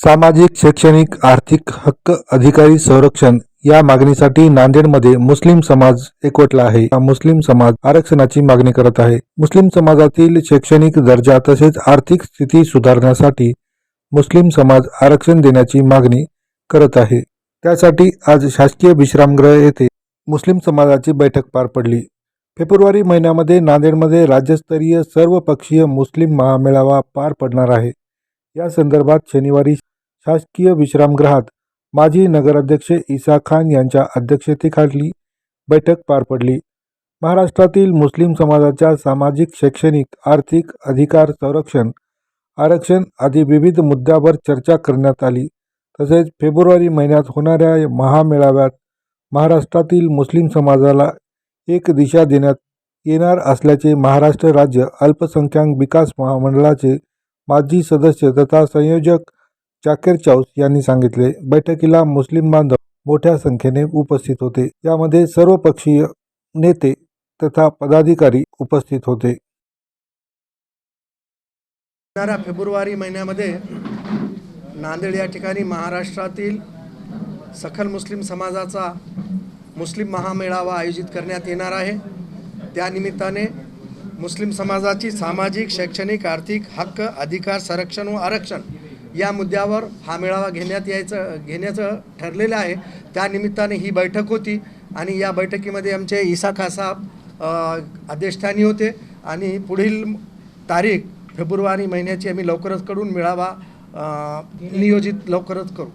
सामाजिक शैक्षणिक आर्थिक हक्क अधिकारी संरक्षण या मागणीसाठी नांदेडमध्ये मुस्लिम समाज एकवटला आहे. हा मुस्लिम समाज आरक्षणाची मागणी करत आहे. मुस्लिम समाजातील शैक्षणिक दर्जा तसेच आर्थिक स्थिती सुधारण्यासाठी मुस्लिम समाज आरक्षण देण्याची मागणी करत आहे. त्यासाठी आज शासकीय विश्रामगृह येथे मुस्लिम समाजाची बैठक पार पडली. फेब्रुवारी महिन्यामध्ये नांदेडमध्ये राज्यस्तरीय सर्वपक्षीय मुस्लिम महामेळावा पार पडणार आहे. या संदर्भात शनिवारी शासकीय विश्रामगृहात माजी नगराध्यक्ष इसा खान यांच्या अध्यक्षतेखाली बैठक पार पडली. महाराष्ट्रातील मुस्लिम समाजाच्या सामाजिक शैक्षणिक आर्थिक अधिकार संरक्षण आरक्षण आदी विविध मुद्द्यावर चर्चा करण्यात आली. तसेच फेब्रुवारी महिन्यात होणाऱ्या महामेळाव्यात महाराष्ट्रातील मुस्लिम समाजाला एक दिशा देण्यात येणार असल्याचे महाराष्ट्र राज्य अल्पसंख्याक विकास महामंडळाचे माजी सदस्य तथा संयोजक जाकीर चौस यांनी सांगितले. बैठकीला मुस्लिम बांधव मोठ्या संख्येने उपस्थित होते. यामध्ये सर्वपक्षीय नेते तथा पदाधिकारी उपस्थित होते. येणाऱ्या फेब्रुवारी महिन्यामध्ये नांदेड या ठिकाणी महाराष्ट्रातील सखल मुस्लिम समाजाचा मुस्लिम महामेळावा आयोजित करण्यात येणार आहे. त्यानिमित्ताने मुस्लिम समाजाची सामाजिक शैक्षणिक आर्थिक हक्क अधिकार संरक्षण व आरक्षण या मुद्द्यावर हा मेळावा घेण्यात यायचं घेण्याचं ठरलेलं आहे. त्यानिमित्ताने ही बैठक होती आणि या बैठकीमध्ये आमचे इसा खासाब अध्यक्षस्थानी होते आणि पुढील तारीख फेब्रुवारी महिन्याची आम्ही लवकरच कडून मेळावा नियोजित लवकरच करू.